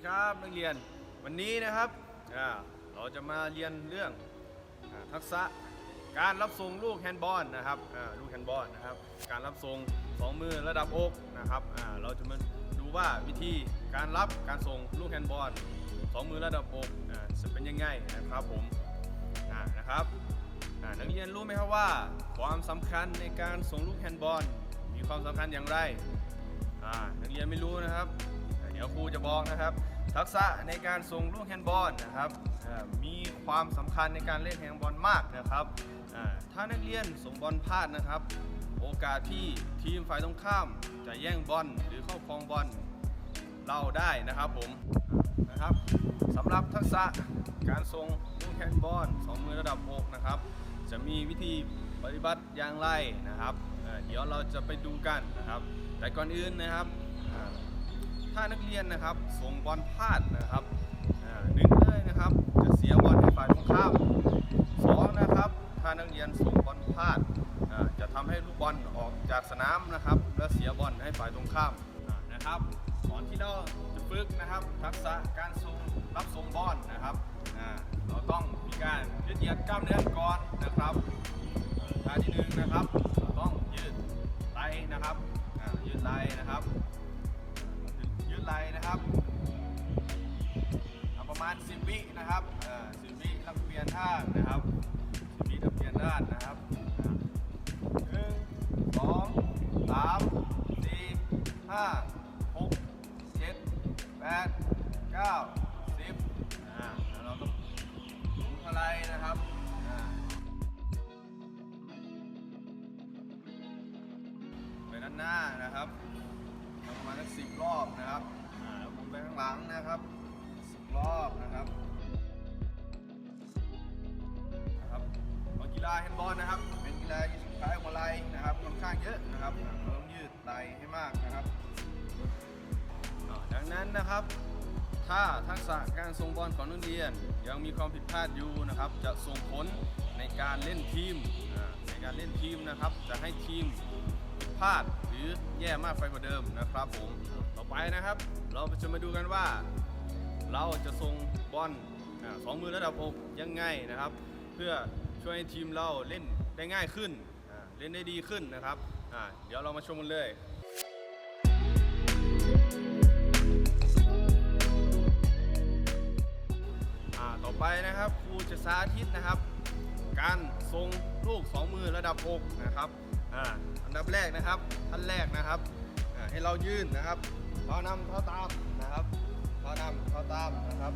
ดีครับนักเรียนวันนี้นะครับเราจะมาเรียนเรื่องทักษะการรับส่งลูกแฮนด์บอลนะครับลูกแฮนด์บอลนะครับ การรับส่งสองมือระดับอกนะครับเราจะมาดูว่าวิธีการรับการส่งลูกแฮนด์บอลสองมือระดับอกอ่าจะเป็นยังไงนะครับผมนะครับนักเรียนรู้ไหมครับว่า ความสำคัญในการส่งลูกแฮนด์บอลมีความสำคัญอย่างไรนักเรียนไม่รู้นะครับ ดี๋ยวครูจะบอกนะครับ ทักษะในการส่งลูกแฮนด์บอลนะครับมีความสำคัญในการเล่นแฮนด์บอลมากนะครับถ้านักเรียนส่งบอลพลาดนะครับ โอกาสที่ทีมฝ่ายตรงข้ามจะแย่งบอลหรือเข้าครองบอลเราได้นะครับผมนะครับสำหรับทักษะการส่งลูกแฮนด์บอลสองมือระดับอกนะครับ จะมีวิธีปฏิบัติอย่างไรนะครับเดี๋ยวเราจะไปดูกันนะครับ แต่ก่อนอื่นนะครับ ถ้านักเรียนนะครับส่งบอลพลาดนะครับหนึ่งเลยนะครับจะเสียบอลให้ฝ่ายตรงข้ามสองนะครับถ้านักเรียนส่งบอลพลาดจะทำให้ลูกบอลออกจากสนามนะครับ และเสียบอลให้ฝ่ายตรงข้ามนะครับก่อนที่เราจะฝึกนะครับทักษะการส่งรับส่งบอลนะครับเราต้องมีการยืดเหยียดกล้ามเนื้อก่อนนะครับท่าที่หนึ่งนะครับ สิบวินะครับสิบวิรัเปลี่ยนท่านะครับสิบวิรัเปลี่ยนด้านนะครับหนึ่งสองสามสี่ห้า แฮนด์บอลนะครับ เป็นกีฬาที่สุดท้ายของไหล่นะครับค่อนข้างเยอะนะครับเราต้องยืดไหลให้มากนะครับดังนั้นนะครับ ถ้าทักษะการทรงบอลของนักเรียน ยังมีความผิดพลาดอยู่นะครับ จะส่งผลในการเล่นทีมในการเล่นทีมนะครับ จะให้ทีมพลาดหรือแย่มากไปกว่าเดิมนะครับผมต่อไปนะครับ เราจะมาดูกันว่า เราจะส่งบอลสองมือระดับอกยังไงนะครับ เพื่อ ช่วยให้ทีมเราเล่นได้ง่ายขึ้นอ่าเล่นได้ดีขึ้นนะครับอ่าเดี๋ยวเรามาชมกันเลย อ่าต่อไปนะครับครูจะสาธิตนะครับ การทรงลูกสองมือระดับอกนะครับอ่าอันดับแรกนะครับท่านแรกนะครับอ่าให้เรายืนนะครับเท้านำเท้าตามนะครับเท้านำเท้าตามนะครับ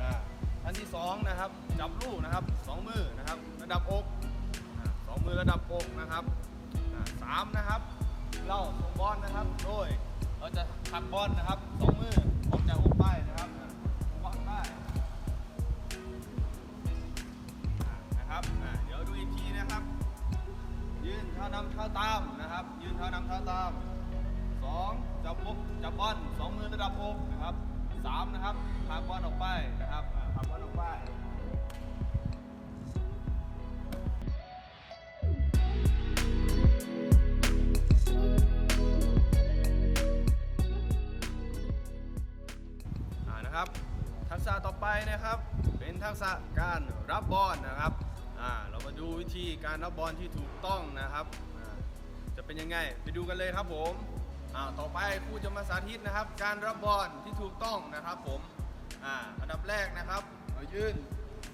อ่า อันที่สองนะครับจับลูกนะครับสองมือนะครับระดับอกสองมือระดับอกนะครับสามนะครับ เราส่งบอลนะครับ โดยเราจะขักบอลนะครับสองมือออกจากอกไปนะครับอ่าส่งบอลไปนะครับเดี๋ยวดูอีกทีนะครับ ยืนเท้านำเท้าตามนะครับ ยืนเท้านำเท้าตามสองจับปุ๊บจับบอลสองมือระดับอกนะครับสามนะครับพากบอลออกไป นะครับ ทักษะต่อไปนะครับ เป็นทักษะการรับบอลนะครับอ่าเรามาดูวิธีการรับบอลที่ถูกต้องนะครับจะเป็นยังไงไปดูกันเลยครับผมอ่าต่อไปครูจะมาสาธิตนะครับ การรับบอลที่ถูกต้องนะครับผมอ่าอันดับแรกนะครับเรายืน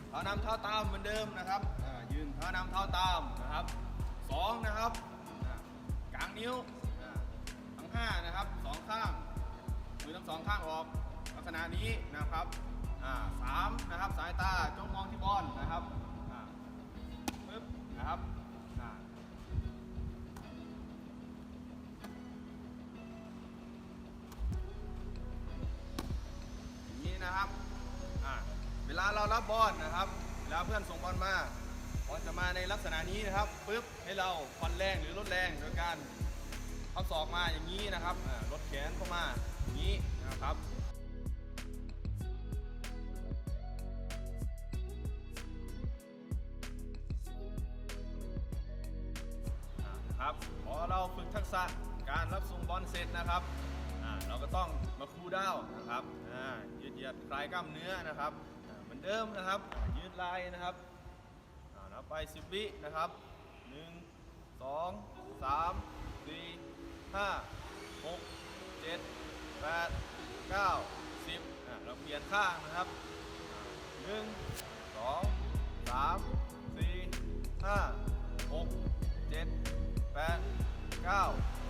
เท้านำเท้าตามเหมือนเดิมนะครับอ่ายืนเท้านำเท้าตามนะครับสองนะครับอ่ากางนิ้วอ่าทั้งห้านะครับสองข้างมือทั้งสองข้างออก ษณะนี้นะครับสามนะครับสายตาจ้องมองที่บอลนะครับปึ๊บนะครับอย่างนี้นะครับเวลาเรารับบอลนะครับเวลาเพื่อนส่งบอลมาบอลจะมาในลักษณะนี้นะครับปึ๊บให้เราผ่อนแรงหรือลดแรงโดยการเอาศอกมาอย่างนี้นะครับลดแขนเข้ามาอย่างนี้นะครับ พอเราฝึกทักษะการรับส่งบอลเสร็จนะครับเราก็ต้องมาคูดาวนะครับยืดเหยียดคลายกล้ามเนื้อนะครับเหมือนเดิมนะครับ ยืดลายนะครับนับไปสิบวินะครับ 1 2 3 4 5 6 7 8 9 10เราเปลี่ยนข้างนะครับ 1 2 3 4 5 ก้า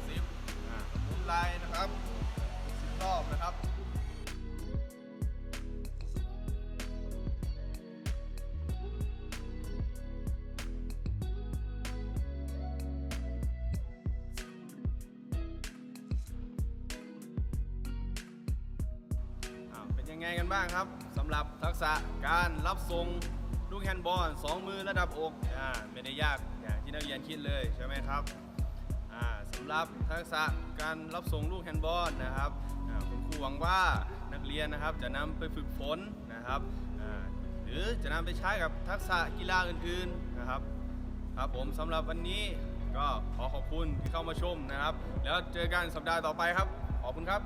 สิบอ่าหมุนไหล่นะครับสิบรอบนะครับเป็นยังไงกันบ้างครับสำหรับทักษะการรับทรงลูกแฮนด์บอลสองมือระดับอกอ่าไม่ได้ยากอย่างที่นักเรียนคิดเลยใช่ไหมครับ สำหรับทักษะการรับส่งลูกแฮนด์บอลนะครับคุณครูหวังว่านักเรียนนะครับจะนำไปฝึกฝนนะครับหรือจะนำไปใช้กับทักษะกีฬาอื่นๆนะครับครับผมสำหรับวันนี้ก็ขอขอบคุณที่เข้ามาชมนะครับ แล้วเจอกันสัปดาห์ต่อไปครับ ขอบคุณครับ